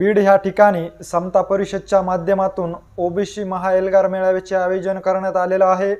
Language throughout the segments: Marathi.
बीड ह्या ठिकाणी समता परिषदच्या माध्यमातून ओबीसी महाएल्गार मेळाव्याचे आयोजन करण्यात आलेलं आहे.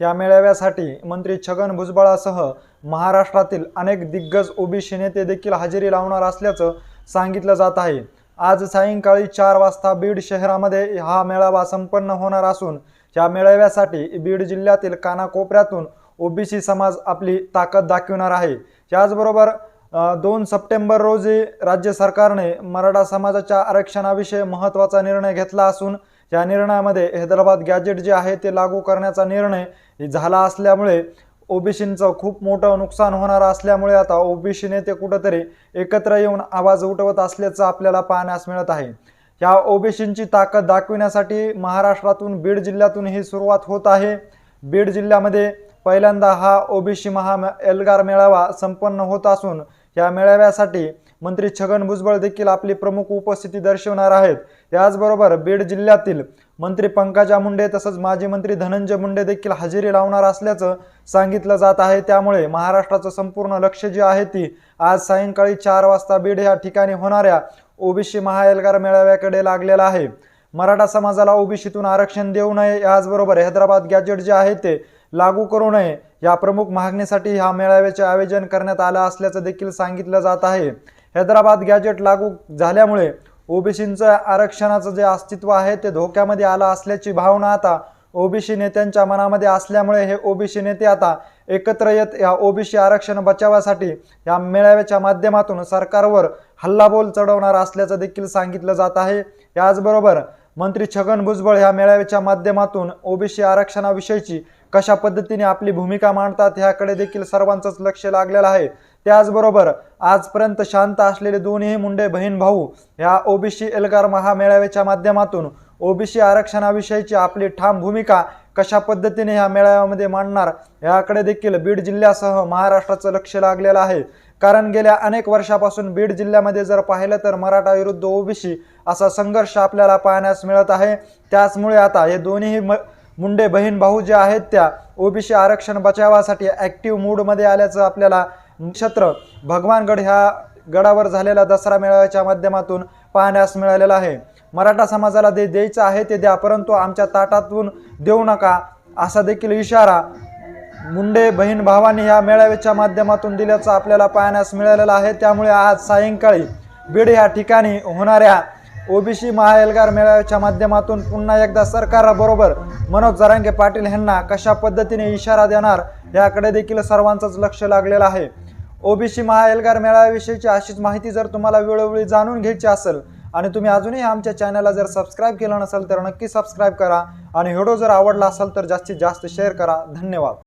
या मेळाव्यासाठी मंत्री छगन भुजबळासह महाराष्ट्रातील अनेक दिग्गज ओबीसी नेते देखील हजेरी लावणार असल्याचं सांगितलं जात आहे. आज सायंकाळी चार वाजता बीड शहरामध्ये हा मेळावा संपन्न होणार असून या मेळाव्यासाठी बीड जिल्ह्यातील कानाकोपऱ्यातून ओबीसी समाज आपली ताकद दाखविणार आहे. त्याचबरोबर दोन सप्टेंबर रोजी राज्य सरकारने मराठा समाजाच्या आरक्षणाविषयी महत्त्वाचा निर्णय घेतला असून या निर्णयामध्ये हैदराबाद गॅजेट जे आहे ते लागू करण्याचा निर्णय झाला असल्यामुळे ओबीसींचं खूप मोठं नुकसान होणार असल्यामुळे आता ओबीसी नेते कुठंतरी एकत्र येऊन आवाज उठवत असल्याचं आपल्याला पाहण्यास मिळत आहे. या ओबीसींची ताकद दाखविण्यासाठी महाराष्ट्रातून बीड जिल्ह्यातून ही सुरुवात होत आहे. बीड जिल्ह्यामध्ये पहिल्यांदा हा ओबीसी महा एल्गार मेळावा संपन्न होत असून या मेळाव्यासाठी मंत्री छगन भुजबळ देखील आपली प्रमुख उपस्थिती दर्शवणार आहेत. याचबरोबर बीड जिल्ह्यातील मंत्री पंकजा मुंडे तसंच माजी मंत्री धनंजय मुंडे देखील हजेरी लावणार असल्याचं सांगितलं जात आहे. त्यामुळे महाराष्ट्राचं संपूर्ण लक्ष जे आहे ती आज सायंकाळी चार वाजता बीड या ठिकाणी होणाऱ्या ओबीसी महाएल्गार मेळाव्याकडे लागलेला आहे. मराठा समाजाला ओबीसीतून आरक्षण देऊ नये याचबरोबर हैदराबाद गॅजेट जे आहे ते लागू करू नये. या प्रमुख मागणीसाठी ह्या मेळाव्याचे आयोजन करण्यात आलं असल्याचं देखील सांगितलं जात आहे. हैदराबाद गॅजेट लागू झाल्यामुळे ओबीसींचं आरक्षणाचं जे अस्तित्व आहे ते धोक्यामध्ये आलं असल्याची भावना आता ओबीसी नेत्यांच्या मनामध्ये असल्यामुळे हे ओबीसी नेते आता एकत्र येत या ओबीसी आरक्षण बचावासाठी या मेळाव्याच्या माध्यमातून सरकारवर हल्लाबोल चढवणार असल्याचं देखील सांगितलं जात आहे. याचबरोबर मंत्री छगन भुजबळ ह्या मेळाव्याच्या माध्यमातून ओबीसी आरक्षणाविषयीची कशा पद्धतीने आपली भूमिका मांडतात ह्याकडे देखील सर्वांचंच लक्ष लागलेलं आहे. त्याचबरोबर आजपर्यंत शांत असलेले दोन्ही मुंडे बहीण भाऊ ह्या ओबीसी एल्गार महामेळाव्याच्या माध्यमातून ओबीसी आरक्षणाविषयीची आपली ठाम भूमिका कशा पद्धतीने ह्या मेळाव्यामध्ये मांडणार याकडे देखील बीड जिल्ह्यासह महाराष्ट्राचं लक्ष लागलेलं आहे. कारण गेल्या अनेक वर्षापासून बीड जिल्ह्यामध्ये जर पाहिलं तर मराठा विरुद्ध ओबीसी असा संघर्ष आपल्याला पाहण्यास मिळत आहे. त्याचमुळे आता हे दोन्ही म मुंडे बहीण भाऊ जे आहेत त्या ओबीसी आरक्षण बचावासाठी ॲक्टिव्ह मूडमध्ये आल्याचं आपल्याला नक्षत्र भगवानगड ह्या गडावर झालेल्या दसरा मेळाव्याच्या माध्यमातून पाहण्यास मिळालेलं आहे. मराठा समाजाला दे द्यायचं आहे ते द्या परंतु आमच्या ताटातून देऊ नका असा देखील इशारा मुंडे बहीण भावांनी या मेळाव्याच्या माध्यमातून दिल्याचं आपल्याला पाहण्यास मिळालेलं आहे. त्यामुळे आज सायंकाळी बीड या ठिकाणी होणाऱ्या ओबीसी महाएल्गार मेळाव्याच्या माध्यमातून पुन्हा एकदा सरकाराबरोबर मनोज जरांगे पाटील यांना कशा पद्धतीने इशारा देणार याकडे देखील सर्वांचंच लक्ष लागलेलं आहे. ओबीसी महाएल्गार मेळाव्याविषयीची अशीच माहिती जर तुम्हाला वेळोवेळी जाणून घ्यायची असेल आणि तुम्ही अजूनही आमच्या चॅनलला जर सबस्क्राईब केलं नसेल तर नक्की सबस्क्राईब करा आणि व्हिडिओ जर आवडला असेल तर जास्तीत जास्त शेअर करा. धन्यवाद.